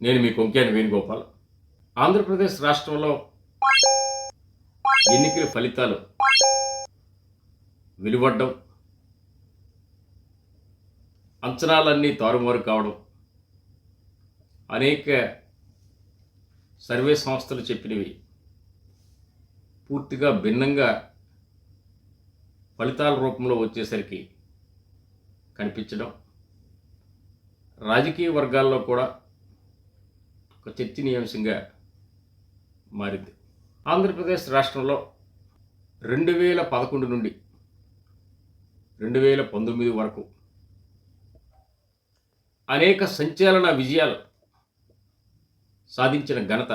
నేను మీ కొంకేని వేణుగోపాల్. ఆంధ్రప్రదేశ్ రాష్ట్రంలో ఎన్నికల ఫలితాలు వెలువడ్డం అంచనాలన్నీ తారుమారు కావడం అనేక సర్వే సంస్థలు చెప్పినవి పూర్తిగా భిన్నంగా ఫలితాల రూపంలో వచ్చేసరికి కనిపించడం రాజకీయ వర్గాల్లో కూడా ఒక చర్చనీయాంశంగా మారింది. ఆంధ్రప్రదేశ్ రాష్ట్రంలో రెండు వేల పదకొండు నుండి రెండు వేల పంతొమ్మిది వరకు అనేక సంచలన విజయాలు సాధించిన ఘనత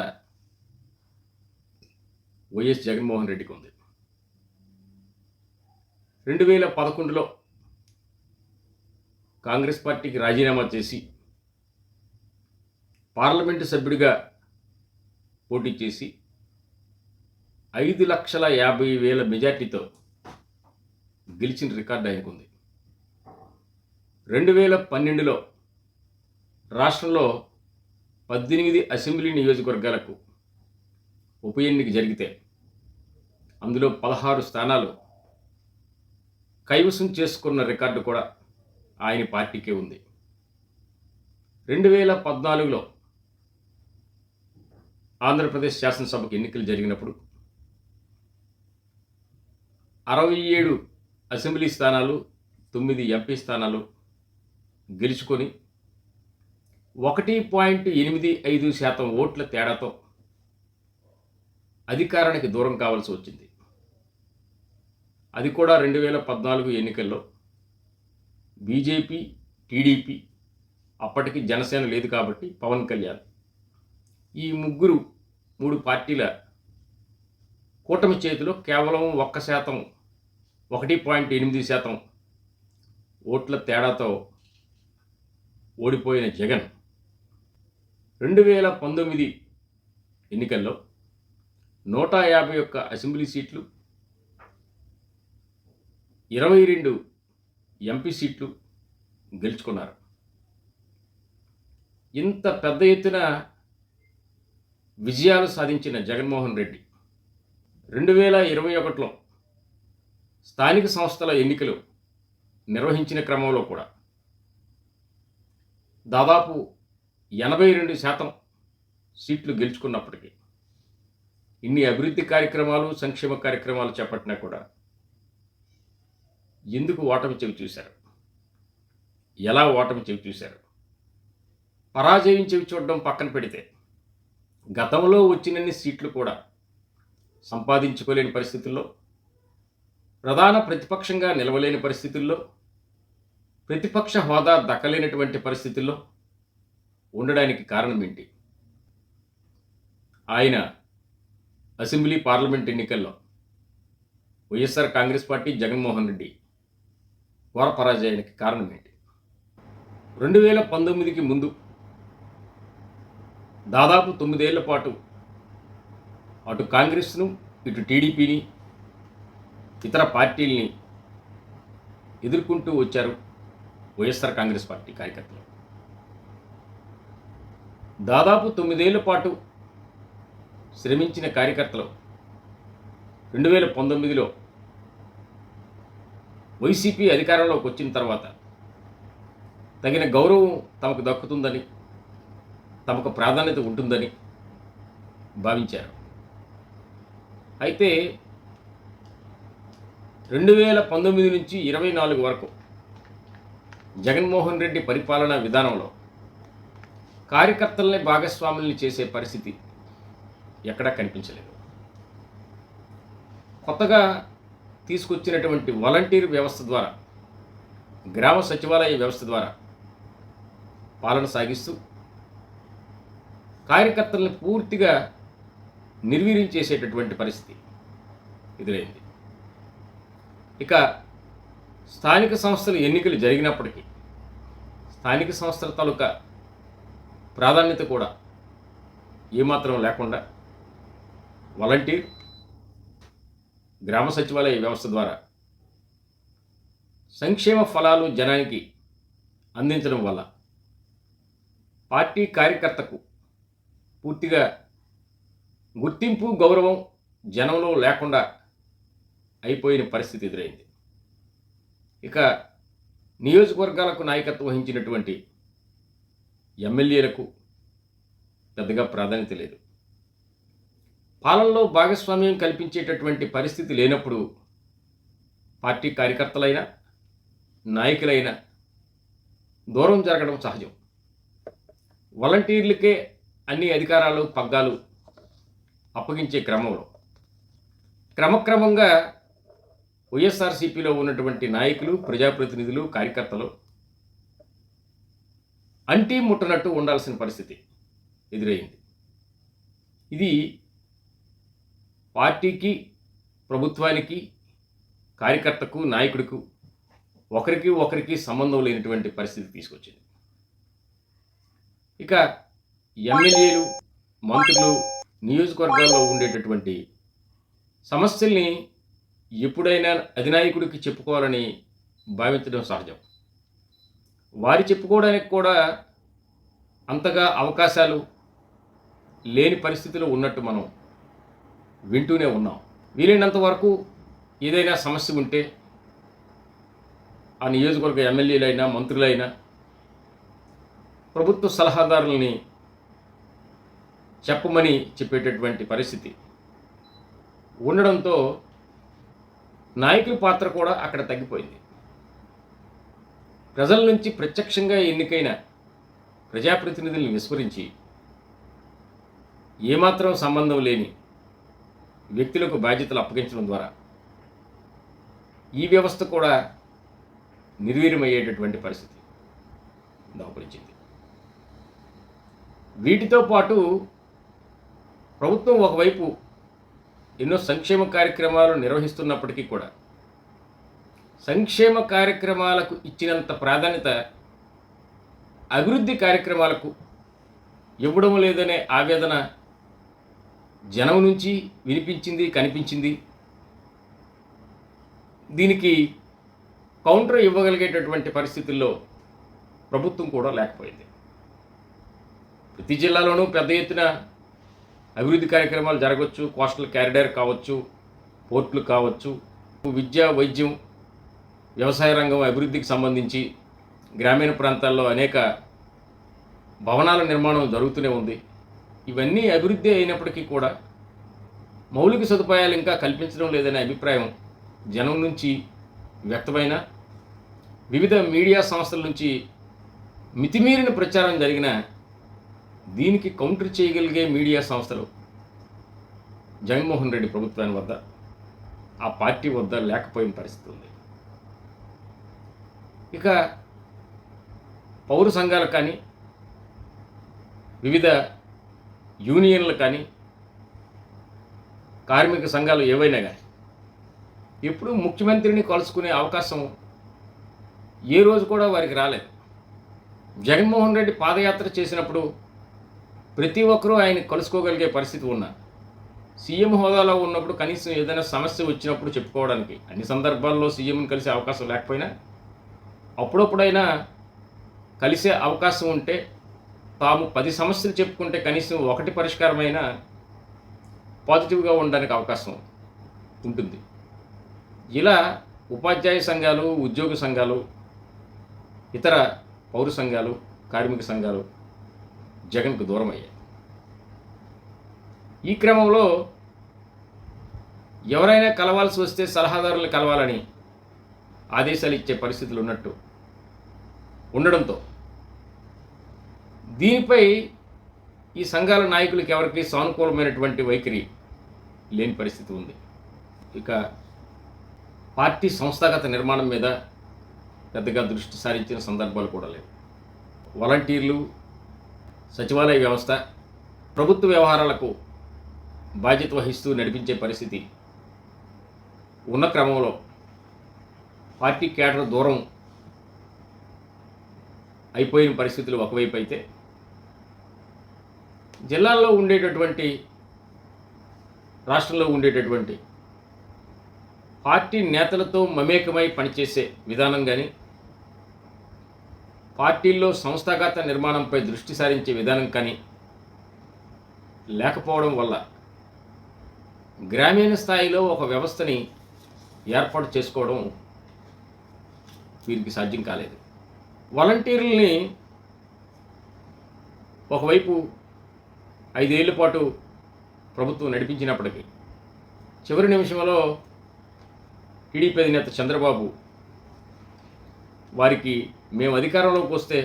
వైఎస్ జగన్మోహన్ రెడ్డికి ఉంది. రెండు వేల పదకొండులో కాంగ్రెస్ పార్టీకి రాజీనామా చేసి పార్లమెంటు సభ్యుడిగా పోటీ చేసి ఐదు లక్షల యాభై వేల మెజార్టీతో గెలిచిన రికార్డు ఆయనకుంది రెండు వేల పన్నెండులో రాష్ట్రంలో పద్దెనిమిది అసెంబ్లీ నియోజకవర్గాలకు ఉప ఎన్నిక జరిగితే అందులో పదహారు స్థానాలు కైవసం చేసుకున్న రికార్డు కూడా ఆయన పార్టీకే ఉంది. రెండు వేల పద్నాలుగులో ఆంధ్రప్రదేశ్ శాసనసభకు ఎన్నికలు జరిగినప్పుడు అరవై ఏడు అసెంబ్లీ స్థానాలు తొమ్మిది ఎంపీ స్థానాలు గెలుచుకొని ఒకటి పాయింట్ ఎనిమిది ఐదు శాతం ఓట్ల తేడాతో అధికారానికి దూరం కావాల్సి వచ్చింది. అది కూడా రెండు వేల పద్నాలుగు ఎన్నికల్లో బీజేపీ టీడీపీ అప్పటికి జనసేన లేదు కాబట్టి పవన్ కళ్యాణ్ ఈ ముగ్గురు మూడు పార్టీల కూటమి చేతిలో కేవలం ఒక్క శాతం ఒకటి పాయింట్ ఎనిమిది శాతం ఓట్ల తేడాతో ఓడిపోయిన జగన్ రెండు వేల పంతొమ్మిది ఎన్నికల్లో నూట యాభై ఒక్క అసెంబ్లీ సీట్లు ఇరవై రెండు ఎంపీ సీట్లు గెలుచుకున్నారు. ఇంత పెద్ద ఎత్తున విజయాలు సాధించిన జగన్మోహన్ రెడ్డి. రెండు వేల ఇరవై ఒకటిలో స్థానిక సంస్థల ఎన్నికలు నిర్వహించిన క్రమంలో కూడా దాదాపు ఎనభై రెండు శాతం సీట్లు గెలుచుకున్నప్పటికీ ఇన్ని అభివృద్ధి కార్యక్రమాలు సంక్షేమ కార్యక్రమాలు చేపట్టినా కూడా ఎందుకు ఓటమి చెవి చూశారు? ఎలా ఓటమి చెవి చూశారు? పరాజయం చెవి చూడడం పక్కన పెడితే గతంలో వచ్చినన్ని సీట్లు కూడా సంపాదించుకోలేని పరిస్థితుల్లో ప్రధాన ప్రతిపక్షంగా నిలవలేని పరిస్థితుల్లో ప్రతిపక్ష హోదా దక్కలేనటువంటి పరిస్థితుల్లో ఉండడానికి కారణం ఏంటి? ఆయన అసెంబ్లీ పార్లమెంట్ ఎన్నికల్లో వైఎస్ఆర్ కాంగ్రెస్ పార్టీ జగన్మోహన్ రెడ్డి ఘోర పరాజయానికి కారణం ఏంటి? రెండు వేల పంతొమ్మిదికి ముందు దాదాపు తొమ్మిదేళ్ళ పాటు అటు కాంగ్రెస్ను ఇటు టీడీపీని ఇతర పార్టీల్ని ఎదుర్కొంటూ వచ్చారు వైఎస్ఆర్ కాంగ్రెస్ పార్టీ కార్యకర్తలు. దాదాపు తొమ్మిదేళ్ళ పాటు శ్రమించిన కార్యకర్తలు రెండు వేల పంతొమ్మిదిలో వైసీపీ అధికారంలోకి వచ్చిన తర్వాత తగిన గౌరవం తమకు దక్కుతుందని తమకు ప్రాధాన్యత ఉంటుందని భావించారు. అయితే రెండు వేల పంతొమ్మిది నుంచి ఇరవై నాలుగు వరకు జగన్మోహన్ రెడ్డి పరిపాలనా విధానంలో కార్యకర్తల్ని భాగస్వాముల్ని చేసే పరిస్థితి ఎక్కడా కనిపించలేదు. కొత్తగా తీసుకొచ్చినటువంటి వాలంటీర్ వ్యవస్థ ద్వారా గ్రామ సచివాలయ వ్యవస్థ ద్వారా పాలన సాగిస్తూ కార్యకర్తలను పూర్తిగా నిర్వీర్యం చేసేటటువంటి పరిస్థితి ఎదురైంది. ఇక స్థానిక సంస్థల ఎన్నికలు జరిగినప్పటికీ స్థానిక సంస్థల తాలూకా ప్రాధాన్యత కూడా ఏమాత్రం లేకుండా వాలంటీర్ గ్రామ సచివాలయ వ్యవస్థ ద్వారా సంక్షేమ ఫలాలు జనానికి అందించడం వల్ల పార్టీ కార్యకర్తకు పూర్తిగా గుర్తింపు గౌరవం జనంలో లేకుండా అయిపోయిన పరిస్థితి ఎదురైంది. ఇక నియోజకవర్గాలకు నాయకత్వం వహించినటువంటి ఎమ్మెల్యేలకు పెద్దగా ప్రాధాన్యత లేదు. పాలనలో భాగస్వామ్యం కల్పించేటటువంటి పరిస్థితి లేనప్పుడు పార్టీ కార్యకర్తలైనా నాయకులైనా దూరం జరగడం సహజం. వాలంటీర్లకే అన్ని అధికారాలు పగ్గాలు అప్పగించే క్రమంలో. క్రమక్రమంగా వైఎస్ఆర్సీపీలో ఉన్నటువంటి నాయకులు ప్రజాప్రతినిధులు కార్యకర్తలు అంటీ ముట్టనట్టు ఉండాల్సిన పరిస్థితి ఎదురైంది. ఇది పార్టీకి ప్రభుత్వానికి కార్యకర్తకు నాయకుడికు ఒకరికి ఒకరికి సంబంధం లేనటువంటి పరిస్థితి తీసుకొచ్చింది. ఇక ఎమ్మెల్యేలు మంత్రులు నియోజకవర్గాల్లో ఉండేటటువంటి సమస్యల్ని ఎప్పుడైనా అధినాయకుడికి చెప్పుకోవాలని భావించడం సహజం. వారి చెప్పుకోవడానికి కూడా అంతగా అవకాశాలు లేని పరిస్థితిలో ఉన్నట్టు మనం వింటూనే ఉన్నాం. వీలైనంత వరకు ఏదైనా సమస్య ఉంటే ఆ నియోజకవర్గ ఎమ్మెల్యేలైనా మంత్రులైనా ప్రభుత్వ సలహాదారులని చెప్పమని చెప్పేటటువంటి పరిస్థితి. ఉండడంతో నాయకుల పాత్ర కూడా అక్కడ తగ్గిపోయింది. ప్రజల నుంచి ప్రత్యక్షంగా ఎన్నికైన ప్రజాప్రతినిధులను విస్మరించి ఏమాత్రం సంబంధం లేని వ్యక్తులకు బాధ్యతలు అప్పగించడం ద్వారా ఈ వ్యవస్థ కూడా నిర్వీర్యమయ్యేటటువంటి పరిస్థితి. దాపరించింది వీటితో పాటు ప్రభుత్వం ఒకవైపు ఎన్నో సంక్షేమ కార్యక్రమాలు నిర్వహిస్తున్నప్పటికీ కూడా సంక్షేమ కార్యక్రమాలకు ఇచ్చినంత ప్రాధాన్యత అభివృద్ధి కార్యక్రమాలకు ఇవ్వడం లేదనే ఆవేదన జనం నుంచి వినిపించింది కనిపించింది. దీనికి కౌంటర్ ఇవ్వగలిగేటటువంటి పరిస్థితుల్లో ప్రభుత్వం కూడా లేకపోయింది. ప్రతి జిల్లాలోనూ పెద్ద ఎత్తున అభివృద్ధి కార్యక్రమాలు జరగవచ్చు కోస్టల్ క్యారిడర్ కావచ్చు పోర్టులు కావచ్చు విద్య వైద్యం వ్యవసాయ రంగం అభివృద్ధికి సంబంధించి గ్రామీణ ప్రాంతాల్లో అనేక భవనాల నిర్మాణం జరుగుతూనే ఉంది. ఇవన్నీ అభివృద్ధి అయినప్పటికీ కూడా మౌలిక సదుపాయాలు ఇంకా కల్పించడం లేదనే అభిప్రాయం జనం నుంచి వ్యక్తమైన వివిధ మీడియా సంస్థల నుంచి మితిమీరిన ప్రచారం జరిగిన దీనికి కౌంటర్ చేయగలిగే మీడియా సంస్థలు జగన్మోహన్ రెడ్డి ప్రభుత్వాన్ని వద్ద ఆ పార్టీ వద్ద లేకపోయిన పరిస్థితి ఉంది. ఇక పౌర సంఘాలు కానీ వివిధ యూనియన్లు కానీ కార్మిక సంఘాలు ఏవైనా కానీ ఎప్పుడు ముఖ్యమంత్రిని కలుసుకునే అవకాశం ఏ రోజు కూడా వారికి రాలేదు. జగన్మోహన్ రెడ్డి పాదయాత్ర చేసినప్పుడు ప్రతి ఒక్కరూ ఆయన కలుసుకోగలిగే పరిస్థితి ఉన్నా. సీఎం హోదాలో ఉన్నప్పుడు కనీసం ఏదైనా సమస్య వచ్చినప్పుడు చెప్పుకోవడానికి. అన్ని సందర్భాల్లో సీఎంని కలిసే అవకాశం లేకపోయినా. అప్పుడప్పుడైనా కలిసే అవకాశం ఉంటే తాము పది సమస్యలు చెప్పుకుంటే కనీసం ఒకటి పరిష్కారమైన పాజిటివ్గా ఉండడానికి అవకాశం ఉంటుంది. ఇలా ఉపాధ్యాయ సంఘాలు ఉద్యోగ సంఘాలు ఇతర పౌర సంఘాలు కార్మిక సంఘాలు జగన్కు దూరం అయ్యాయి ఈ క్రమంలో ఎవరైనా కలవాల్సి వస్తే సలహాదారులు కలవాలని ఆదేశాలు ఇచ్చే పరిస్థితులు ఉన్నట్టు ఉండడంతో దీనిపై ఈ సంఘాల నాయకులకి ఎవరికి సానుకూలమైనటువంటి వైఖరి లేని పరిస్థితి ఉంది. ఇక పార్టీ సంస్థాగత నిర్మాణం మీద పెద్దగా దృష్టి సారించిన సందర్భాలు కూడా లేవు. వాలంటీర్లు సచివాలయ వ్యవస్థ ప్రభుత్వ వ్యవహారాలకు బాధ్యత వహిస్తూ నడిపించే పరిస్థితి ఉన్న క్రమంలో పార్టీ కేటర్ దూరం అయిపోయిన పరిస్థితులు ఒకవైపు అయితే జిల్లాల్లో ఉండేటటువంటి రాష్ట్రంలో ఉండేటటువంటి పార్టీ నేతలతో మమేకమై పనిచేసే విధానం కానీ పార్టీల్లో సంస్థాగత నిర్మాణంపై దృష్టి సారించే విధానం కానీ లేకపోవడం వల్ల గ్రామీణ స్థాయిలో ఒక వ్యవస్థని ఏర్పాటు చేసుకోవడం వీరికి సాధ్యం కాలేదు. వాలంటీర్లని ఒకవైపు ఐదేళ్ళ పాటు ప్రభుత్వం నడిపించినప్పటికీ చివరి నిమిషంలో టీడీపీ అధినేత చంద్రబాబు వారికి మేము అధికారంలోకి వస్తే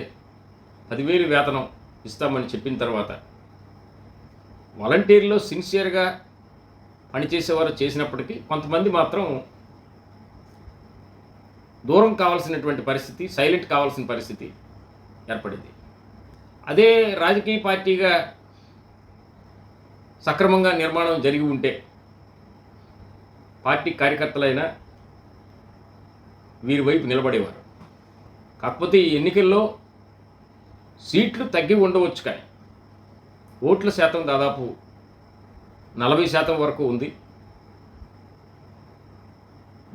పదివేలు వేతనం ఇస్తామని చెప్పిన తర్వాత వాలంటీర్లో సిన్సియర్గా పనిచేసేవారు చేసినప్పటికీ కొంతమంది మాత్రం దూరం కావాల్సినటువంటి పరిస్థితి సైలెంట్ కావాల్సిన పరిస్థితి ఏర్పడింది. అదే రాజకీయ పార్టీగా సక్రమంగా నిర్మాణం జరిగి ఉంటే పార్టీ కార్యకర్తలైనా వీరి వైపు నిలబడేవారు. కాకపోతే ఈ ఎన్నికల్లో సీట్లు తగ్గి ఉండవచ్చు కానీ ఓట్ల శాతం దాదాపు నలభై శాతం వరకు ఉంది.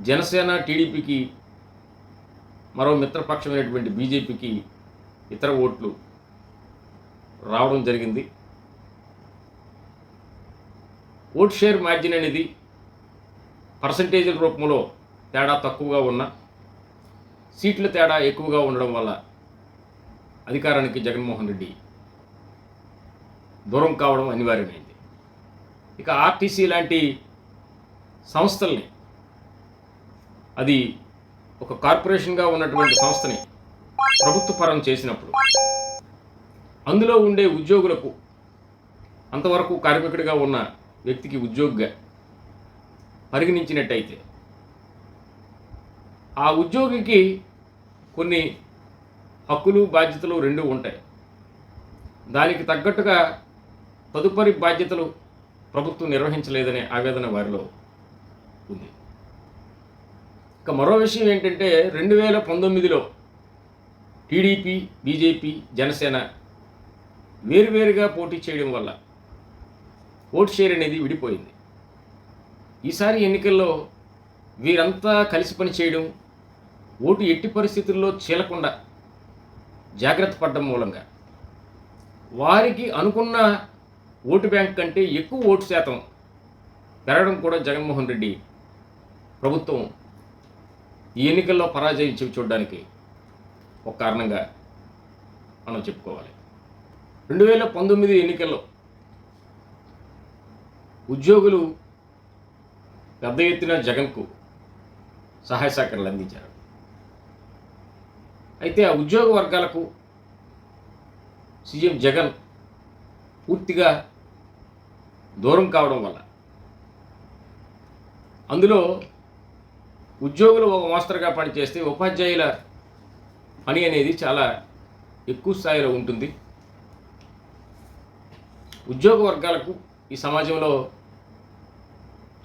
జనసేన టీడీపీకి మరో మిత్రపక్షమైనటువంటి బీజేపీకి ఇతర ఓట్లు రావడం జరిగింది. ఓట్ షేర్ మార్జిన్ అనేది పర్సంటేజీల రూపంలో తేడా తక్కువగా ఉన్న సీట్ల తేడా ఎక్కువగా ఉండడం వల్ల అధికారానికి జగన్మోహన్ రెడ్డి దూరం కావడం అనివార్యమైంది. ఇక ఆర్టీసీ లాంటి సంస్థల్ని అది ఒక కార్పొరేషన్గా ఉన్నటువంటి సంస్థని ప్రభుత్వ పరం చేసినప్పుడు అందులో ఉండే ఉద్యోగులకు అంతవరకు కార్మికుడిగా ఉన్న వ్యక్తికి ఉద్యోగిగా పరిగణించినట్టయితే ఆ ఉద్యోగికి కొన్ని హక్కులు బాధ్యతలు రెండు ఉంటాయి. దానికి తగ్గట్టుగా తదుపరి బాధ్యతలు ప్రభుత్వం నిర్వహించలేదనే ఆవేదన వారిలో ఉంది. ఇక మరో విషయం ఏంటంటే రెండు వేల పంతొమ్మిదిలో టీడీపీ బీజేపీ జనసేన వేరువేరుగా పోటీ చేయడం వల్ల ఓటు షేర్ అనేది విడిపోయింది. ఈసారి ఎన్నికల్లో వీరంతా కలిసి పని చేయడం ఓటు ఎట్టి పరిస్థితుల్లో చీలకుండా జాగ్రత్త పడడం మూలంగా. వారికి అనుకున్న ఓటు బ్యాంక్ కంటే ఎక్కువ ఓటు శాతం పెరగడం కూడా జగన్మోహన్ రెడ్డి ప్రభుత్వం ఈ ఎన్నికల్లో పరాజయం చెవి చూడడానికి ఒక కారణంగా మనం చెప్పుకోవాలి. రెండు వేల పంతొమ్మిది ఎన్నికల్లో ఉద్యోగులు పెద్ద ఎత్తున జగన్కు సహాయ సహకారాలు అందించారు. అయితే ఆ ఉద్యోగ వర్గాలకు సీఎం జగన్ పూర్తిగా దూరం కావడం వల్ల. అందులో ఉద్యోగులు ఒక మోస్తరుగా పనిచేస్తే ఉపాధ్యాయుల పని అనేది చాలా ఎక్కువ స్థాయిలో ఉంటుంది. ఉద్యోగ వర్గాలకు ఈ సమాజంలో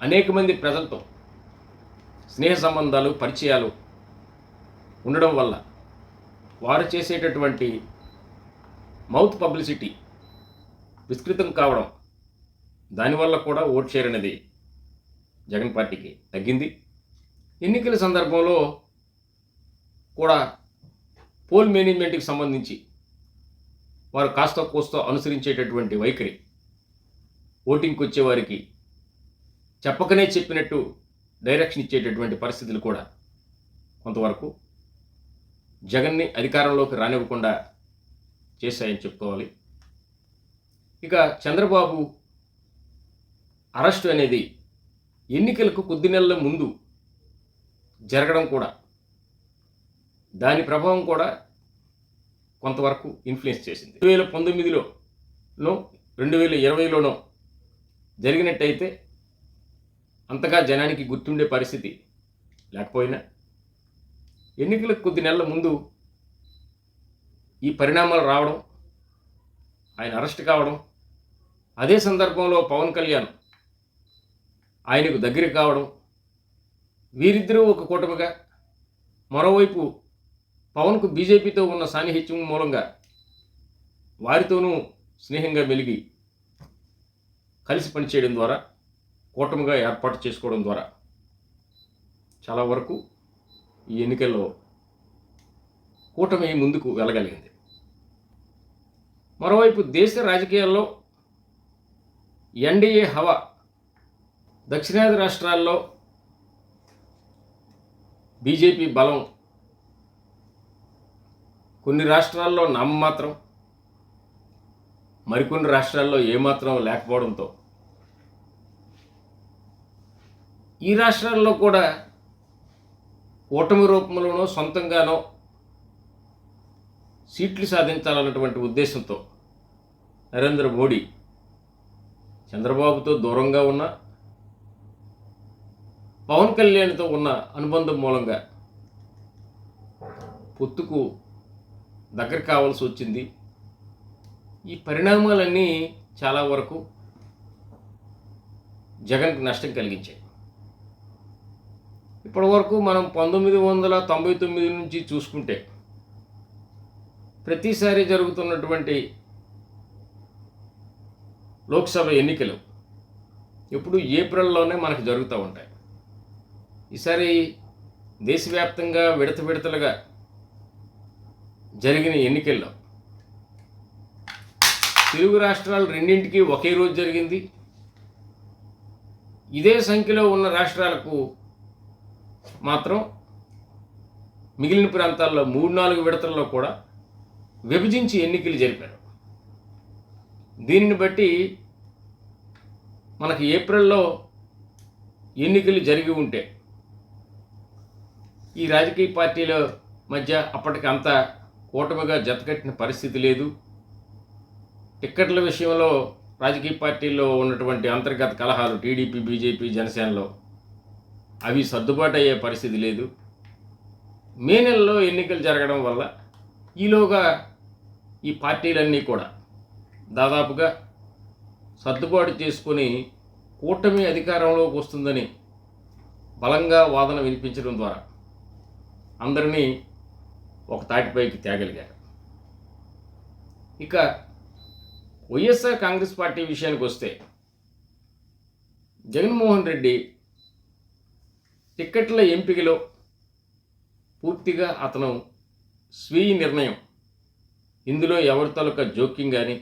అనేక మంది ప్రజలతో స్నేహ సంబంధాలు పరిచయాలు ఉండడం వల్ల వారు చేసేటటువంటి మౌత్ పబ్లిసిటీ విస్తృతం కావడం దానివల్ల కూడా ఓట్ షేర్ అనేది జగన్ పార్టీకి తగ్గింది. ఎన్నికల సందర్భంలో కూడా పోల్ మేనేజ్మెంట్కి సంబంధించి వారు కాస్త కోస్తో అనుసరించేటటువంటి వైఖరి ఓటింగ్కి వచ్చేవారికి చెప్పకనే చెప్పినట్టు డైరెక్షన్ ఇచ్చేటటువంటి పరిస్థితులు కూడా కొంతవరకు జగన్ని అధికారంలోకి రానివ్వకుండా చేశాయని చెప్పుకోవాలి. ఇక చంద్రబాబు అరెస్టు అనేది ఎన్నికలకు కొద్ది నెలల ముందు జరగడం కూడా దాని ప్రభావం కూడా కొంతవరకు ఇన్ఫ్లుయెన్స్ చేసింది. రెండు వేల పంతొమ్మిదిలోనో రెండు వేల ఇరవైలోనో జరిగినట్టయితే అంతగా జనానికి గుర్తుండే పరిస్థితి లేకపోయినా ఎన్నికలకు కొద్ది నెలల ముందు ఈ పరిణామాలు రావడం ఆయన అరెస్ట్ కావడం అదే సందర్భంలో పవన్ కళ్యాణ్ ఆయనకు దగ్గర కావడం వీరిద్దరూ ఒక కూటమిగా మరోవైపు పవన్కు బీజేపీతో ఉన్న సాన్నిహిత్యం మూలంగా వారితోనూ స్నేహంగా మెలిగి కలిసి పనిచేయడం ద్వారా కూటమిగా ఏర్పాటు చేసుకోవడం ద్వారా చాలా వరకు ఈ ఎన్నికల్లో కూటమి ముందుకు వెళ్ళగలిగింది. మరోవైపు దేశ రాజకీయాల్లో ఎన్డీఏ హవా దక్షిణాది రాష్ట్రాల్లో బీజేపీ బలం కొన్ని రాష్ట్రాల్లో నామమాత్రం మరికొన్ని రాష్ట్రాల్లో ఏమాత్రం లేకపోవడంతో ఈ రాష్ట్రాల్లో కూడా ఓటమి రూపంలోనో సొంతంగానో సీట్లు సాధించాలన్నటువంటి ఉద్దేశంతో నరేంద్ర మోడీ చంద్రబాబుతో దూరంగా ఉన్న పవన్ కళ్యాణ్తో ఉన్న అనుబంధం మూలంగా పొత్తుకు దగ్గర కావాల్సి వచ్చింది. ఈ పరిణామాలన్నీ చాలా వరకు జగన్కి నష్టం కలిగించాయి. ఇప్పటి వరకు మనం పంతొమ్మిది వందల తొంభై తొమ్మిది నుంచి చూసుకుంటే ప్రతిసారి జరుగుతున్నటువంటి లోక్సభ ఎన్నికలు ఎప్పుడు ఏప్రిల్లోనే మనకు జరుగుతూ ఉంటాయి. ఈసారి దేశవ్యాప్తంగా విడత విడతలుగా జరిగిన ఎన్నికల్లో తెలుగు రాష్ట్రాలు రెండింటికి ఒకే రోజు జరిగింది. ఇదే సంఖ్యలో ఉన్న రాష్ట్రాలకు మాత్రం మిగిలిన ప్రాంతాల్లో మూడు నాలుగు విడతల్లో కూడా విభజించి ఎన్నికలు జరిపారు. దీనిని బట్టి మనకి ఏప్రిల్లో ఎన్నికలు జరిగి ఉంటే ఈ రాజకీయ పార్టీల మధ్య అప్పటికి అంత కూటమిగా జతకట్టిన పరిస్థితి లేదు. టిక్కెట్ల విషయంలో రాజకీయ పార్టీల్లో ఉన్నటువంటి అంతర్గత కలహాలు టీడీపీ బీజేపీ జనసేనలో అవి సర్దుబాటు అయ్యే పరిస్థితి లేదు. మే నెలలో ఎన్నికలు జరగడం వల్ల ఈలోగా ఈ పార్టీలన్నీ కూడా దాదాపుగా సర్దుబాటు చేసుకొని కూటమి అధికారంలోకి వస్తుందని బలంగా వాదన వినిపించడం ద్వారా అందరినీ ఒక తాటిపైకి తేగలిగారు. ఇక వైఎస్ఆర్ కాంగ్రెస్ పార్టీ విషయానికి వస్తే జగన్మోహన్ రెడ్డి టిక్కెట్ల ఎంపికలో పూర్తిగా అతను స్వీయ నిర్ణయం ఇందులో ఎవరి తాలూకా జోక్యం కానీ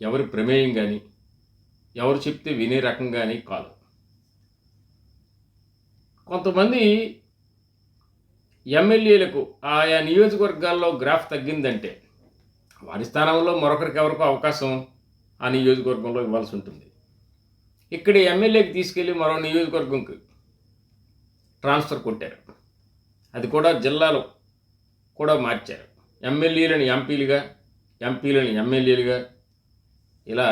ఎవరి ప్రమేయం కానీ ఎవరు చెప్తే వినే రకం కానీ కాదు. కొంతమంది ఎమ్మెల్యేలకు ఆయా నియోజకవర్గాల్లో గ్రాఫ్ తగ్గిందంటే వారి స్థానంలో మరొకరికి ఎవరికో అవకాశం ఆ నియోజకవర్గంలో ఇవ్వాల్సి ఉంటుంది. ఇక్కడ ఎమ్మెల్యేకి తీసుకెళ్ళి మరో నియోజకవర్గంకి ట్రాన్స్ఫర్ కొట్టారు. అది కూడా జిల్లాలో కూడా మార్చారు. ఎమ్మెల్యేలను ఎంపీలుగా ఎంపీలను ఎమ్మెల్యేలుగా ఇలా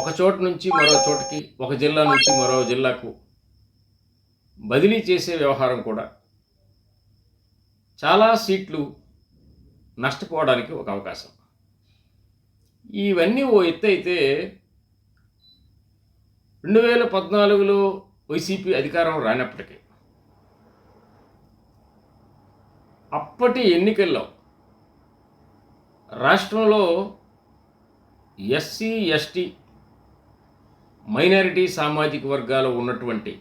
ఒక చోట నుంచి మరో చోటకి ఒక జిల్లా నుంచి మరో జిల్లాకు బదిలీ చేసే వ్యవహారం కూడా చాలా సీట్లు నష్టపోవడానికి ఒక అవకాశం. ఇవన్నీ ఓ ఎత్తు అయితే రెండు వేల పద్నాలుగులో వైసీపీ అధికారం రానప్పటికీ అప్పటి ఎన్నికల్లో రాష్ట్రంలో ఎస్సీ ఎస్టీ మైనారిటీ సామాజిక వర్గాలు ఉన్నటువంటి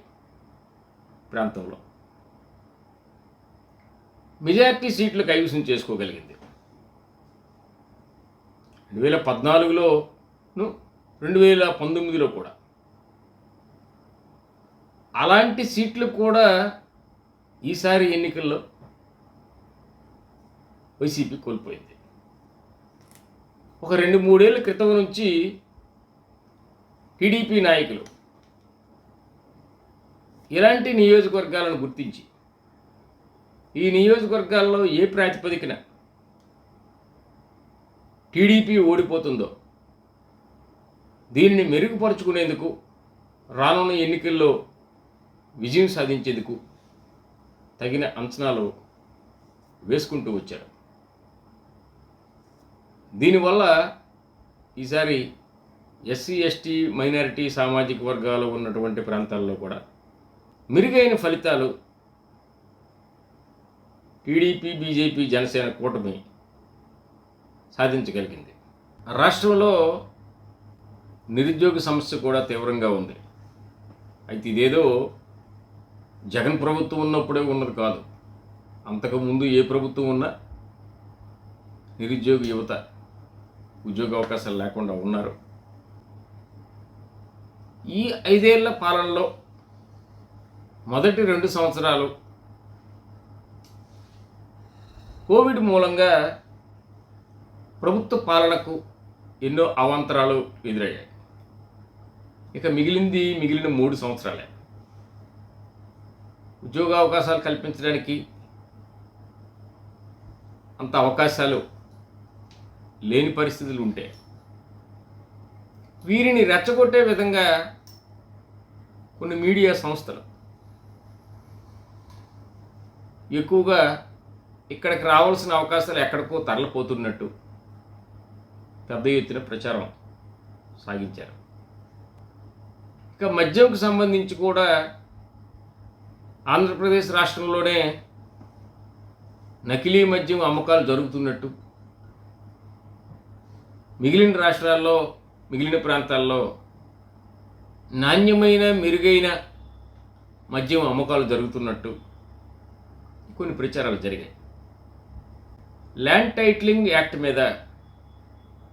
ప్రాంతంలో మెజార్టీ సీట్లు కైవసం చేసుకోగలిగింది. రెండు వేల పద్నాలుగులోను రెండు వేల పంతొమ్మిదిలో కూడా. అలాంటి సీట్లు కూడా ఈసారి ఎన్నికల్లో వైసీపీ కోల్పోయింది. ఒక రెండు మూడేళ్ళ క్రితం నుంచి టీడీపీ నాయకులు ఇలాంటి నియోజకవర్గాలను గుర్తించి ఈ నియోజకవర్గాల్లో ఏ ప్రాతిపదికన టీడీపీ ఓడిపోతుందో దీనిని మెరుగుపరుచుకునేందుకు రానున్న ఎన్నికల్లో విజయం సాధించేందుకు తగిన అంచనాలు వేసుకుంటూ వచ్చారు. దీనివల్ల ఈసారి ఎస్సీ ఎస్టీ మైనారిటీ సామాజిక వర్గాలు ఉన్నటువంటి ప్రాంతాల్లో కూడా మెరుగైన ఫలితాలు టీడీపీ బీజేపీ జనసేన కూటమి సాధించగలిగింది. రాష్ట్రంలో నిరుద్యోగ సమస్య కూడా తీవ్రంగా ఉంది. అయితే ఇదేదో జగన్ ప్రభుత్వం ఉన్నప్పుడే ఉన్నది కాదు. అంతకుముందు ఏ ప్రభుత్వం ఉన్నా నిరుద్యోగ యువత ఉద్యోగ అవకాశాలు లేకుండా ఉన్నారు. ఈ ఐదేళ్ళ పాలనలో మొదటి రెండు సంవత్సరాలు కోవిడ్ మూలంగా ప్రభుత్వ పాలనకు ఎన్నో అవాంతరాలు ఎదురయ్యాయి. ఇక మిగిలింది మిగిలిన మూడు సంవత్సరాలే. ఉద్యోగ అవకాశాలు కల్పించడానికి అంత అవకాశాలు లేని పరిస్థితులు ఉంటే వీరిని రెచ్చగొట్టే విధంగా కొన్ని మీడియా సంస్థలు ఎక్కువగా ఇక్కడికి రావాల్సిన అవకాశాలు ఎక్కడికో తరలిపోతున్నట్టు పెద్ద ఎత్తున ప్రచారం సాగించారు. ఇక మద్యంకు సంబంధించి కూడా ఆంధ్రప్రదేశ్ రాష్ట్రంలోనే నకిలీ మద్యం అమ్మకాలు జరుగుతున్నట్టు మిగిలిన రాష్ట్రాల్లో మిగిలిన ప్రాంతాల్లో నాణ్యమైన మెరుగైన మద్యం అమ్మకాలు జరుగుతున్నట్టు కొన్ని ప్రచారాలు జరిగాయి. ల్యాండ్ టైటిలింగ్ యాక్ట్ మీద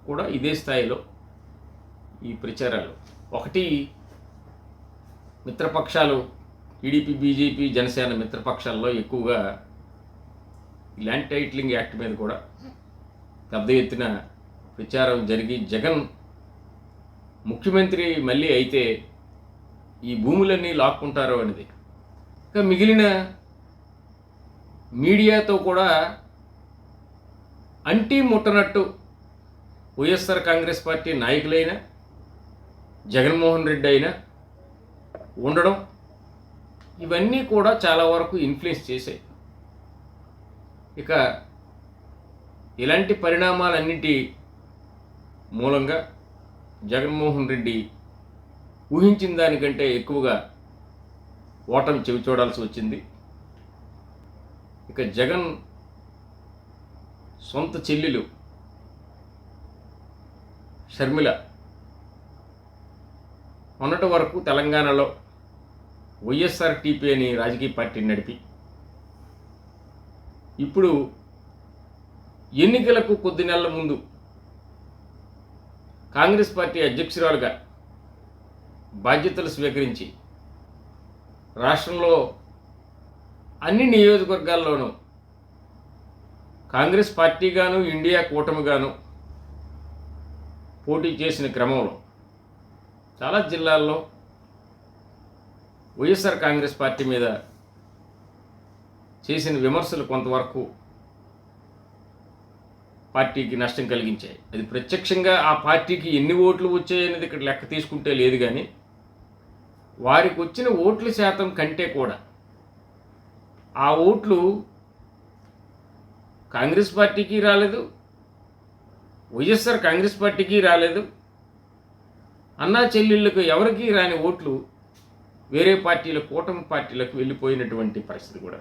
కూడా ఇదే స్థాయిలో ఈ ప్రచారాలు. ఒకటి మిత్రపక్షాలు టీడీపీ బీజేపీ జనసేన మిత్రపక్షాల్లో ఎక్కువగా ల్యాండ్ టైటిలింగ్ యాక్ట్ మీద కూడా పెద్ద ఎత్తున విచారం జరిగి జగన్ ముఖ్యమంత్రి మళ్ళీ అయితే ఈ భూములన్నీ లాక్కుంటారు అనేది. ఇంకా మిగిలిన మీడియాతో కూడా అంటీ ముట్టనట్టు వైఎస్ఆర్ కాంగ్రెస్ పార్టీ నాయకులైన జగన్మోహన్ రెడ్డి అయినా ఉండడం ఇవన్నీ కూడా చాలా వరకు ఇన్ఫ్లుయెన్స్ చేశాయి. ఇక ఇలాంటి పరిణామాలన్నింటి మూలంగా జగన్మోహన్ రెడ్డి ఊహించిన దానికంటే ఎక్కువగా ఓటమి చెవి చూడాల్సి వచ్చింది. ఇక జగన్ సొంత చెల్లెలు షర్మిల మొన్నటి వరకు తెలంగాణలో వైఎస్ఆర్ టీపీ అని రాజకీయ పార్టీని నడిపి ఇప్పుడు ఎన్నికలకు కొద్ది నెలల ముందు కాంగ్రెస్ పార్టీ అధ్యక్షురాలుగా బాధ్యతలు స్వీకరించి రాష్ట్రంలో అన్ని నియోజకవర్గాల్లోనూ కాంగ్రెస్ పార్టీగాను ఇండియా కూటమిగాను పోటీ చేసిన క్రమంలో చాలా జిల్లాల్లో వైఎస్ఆర్ కాంగ్రెస్ పార్టీ మీద చేసిన విమర్శలు కొంతవరకు పార్టీకి నష్టం కలిగించాయి. అది ప్రత్యక్షంగా ఆ పార్టీకి ఎన్ని ఓట్లు వచ్చాయనేది ఇక్కడ లెక్క తీసుకుంటే లేదు కానీ వారికి వచ్చిన ఓట్ల శాతం కంటే కూడా ఆ ఓట్లు కాంగ్రెస్ పార్టీకి రాలేదు వైఎస్ఆర్ కాంగ్రెస్ పార్టీకి రాలేదు అన్నా చెల్లెళ్ళకు ఎవరికి రాని ఓట్లు వేరే పార్టీల కూటమి పార్టీలకు వెళ్ళిపోయినటువంటి పరిస్థితి కూడా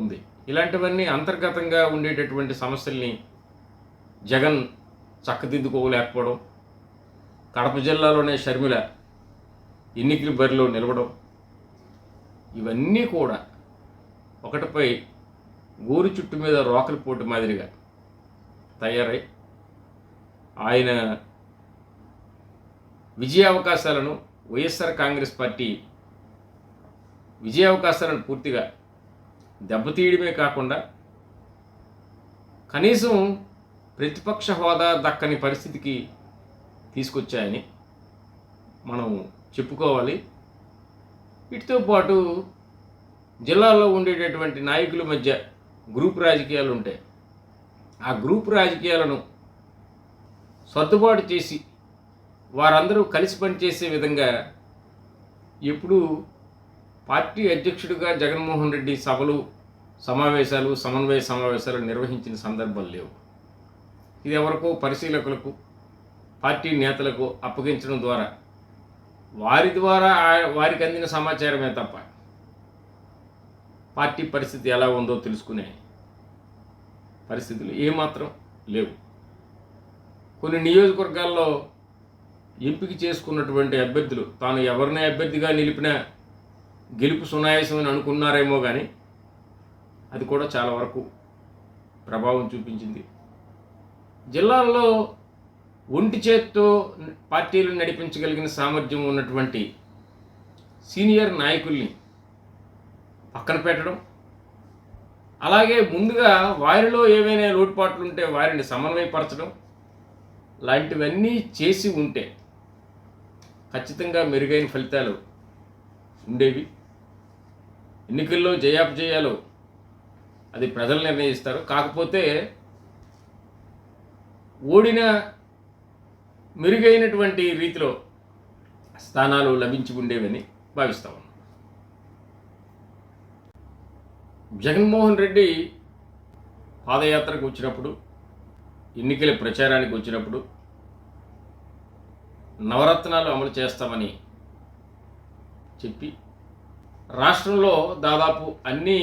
ఉంది. ఇలాంటివన్నీ అంతర్గతంగా ఉండేటటువంటి సమస్యల్ని జగన్ చక్కదిద్దుకోలేకపోవడం కడప జిల్లాలోనే షర్మిల ఎన్నికల బరిలో నిలవడం ఇవన్నీ కూడా ఒకటిపై గోరు చుట్టు మీద రోకలి పోటు మాదిరిగా తయారై ఆయన విజయ అవకాశాలను వైఎస్ఆర్ కాంగ్రెస్ పార్టీ విజయ అవకాశాలను పూర్తిగా దెబ్బతీయడమే కాకుండా కనీసం ప్రతిపక్ష హోదా దక్కని పరిస్థితికి తీసుకొచ్చాయని మనం చెప్పుకోవాలి. వీటితో పాటు జిల్లాలో ఉండేటటువంటి నాయకుల మధ్య గ్రూప్ రాజకీయాలు ఉంటాయి ఆ గ్రూప్ రాజకీయాలను సర్దుబాటు చేసి వారందరూ కలిసి పనిచేసే విధంగా ఎప్పుడూ పార్టీ అధ్యక్షుడిగా జగన్మోహన్ రెడ్డి సభలు సమావేశాలు సమన్వయ సమావేశాలు నిర్వహించిన సందర్భాలు లేవు. ఇది ఎవరికో పరిశీలకులకు పార్టీ నేతలకు అప్పగించడం ద్వారా వారి ద్వారా వారికి అందిన సమాచారమే తప్ప పార్టీ పరిస్థితి ఎలా ఉందో తెలుసుకునే పరిస్థితులు ఏమాత్రం లేవు. కొన్ని నియోజకవర్గాల్లో ఎంపిక చేసుకున్నటువంటి అభ్యర్థులు తాను ఎవరినే అభ్యర్థిగా నిలిపినా గెలుపు సునాయాసం అని అనుకున్నారేమో కానీ అది కూడా చాలా వరకు ప్రభావం చూపించింది. జిల్లాల్లో ఒంటి చేత్తో పార్టీలు నడిపించగలిగిన సామర్థ్యం ఉన్నటువంటి సీనియర్ నాయకుల్ని పక్కన పెట్టడం అలాగే ముందుగా వారిలో ఏవైనా లోటుపాట్లు ఉంటే వారిని సమన్వయపరచడం లాంటివన్నీ చేసి ఉంటే ఖచ్చితంగా మెరుగైన ఫలితాలు ఉండేవి. ఎన్నికల్లో జయాపజయాలు అది ప్రజలు నిర్ణయిస్తారు. కాకపోతే ఓడిన మెరుగైనటువంటి రీతిలో స్థానాలు లభించి ఉండేవని భావిస్తా ఉన్నాం. జగన్మోహన్ రెడ్డి పాదయాత్రకు వచ్చినప్పుడు ఎన్నికల ప్రచారానికి వచ్చినప్పుడు నవరత్నాలు అమలు చేస్తామని చెప్పి రాష్ట్రంలో దాదాపు అన్ని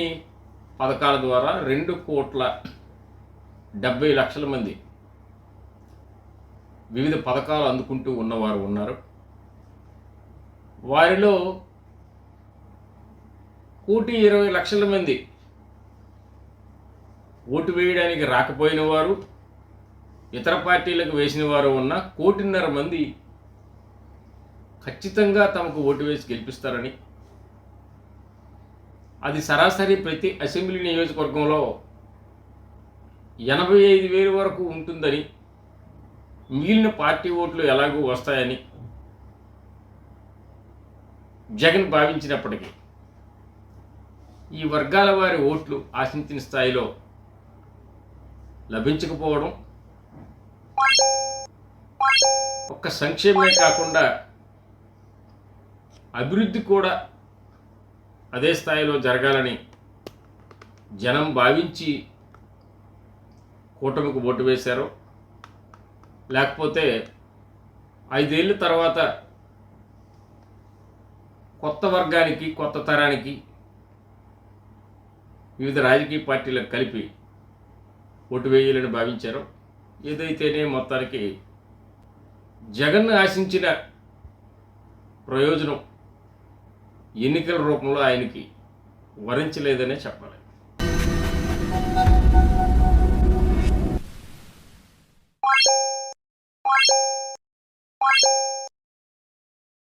పథకాల ద్వారా రెండు కోట్ల డెబ్బై లక్షల మంది వివిధ పథకాలు అందుకుంటూ ఉన్నవారు ఉన్నారు. వారిలో కోటి ఇరవై లక్షల మంది ఓటు వేయడానికి రాకపోయిన వారు ఇతర పార్టీలకు వేసిన వారు ఉన్న కోటిన్నర మంది ఖచ్చితంగా తమకు ఓటు వేసి గెలిపిస్తారని అది సరాసరి ప్రతి అసెంబ్లీ నియోజకవర్గంలో ఎనభై ఐదు వేలు వరకు ఉంటుందని మిగిలిన పార్టీ ఓట్లు ఎలాగూ వస్తాయని జగన్ భావించినప్పటికీ ఈ వర్గాల వారి ఓట్లు ఆశించిన స్థాయిలో లభించకపోవడం ఒక్క సంక్షేమమే కాకుండా అభివృద్ధి కూడా అదే స్థాయిలో జరగాలని జనం భావించి కూటమికి ఓటు వేశారు. లేకపోతే ఐదేళ్ళ తర్వాత కొత్త వర్గానికి కొత్త తరానికి వివిధ రాజకీయ పార్టీలకు కలిపి ఓటు వేయాలని భావించారు. ఏదైతేనే మొత్తానికి జగన్ ఆశించిన ప్రయోజనం ఎన్నికల రూపంలో ఆయనకి వరించలేదనే చెప్పాలి.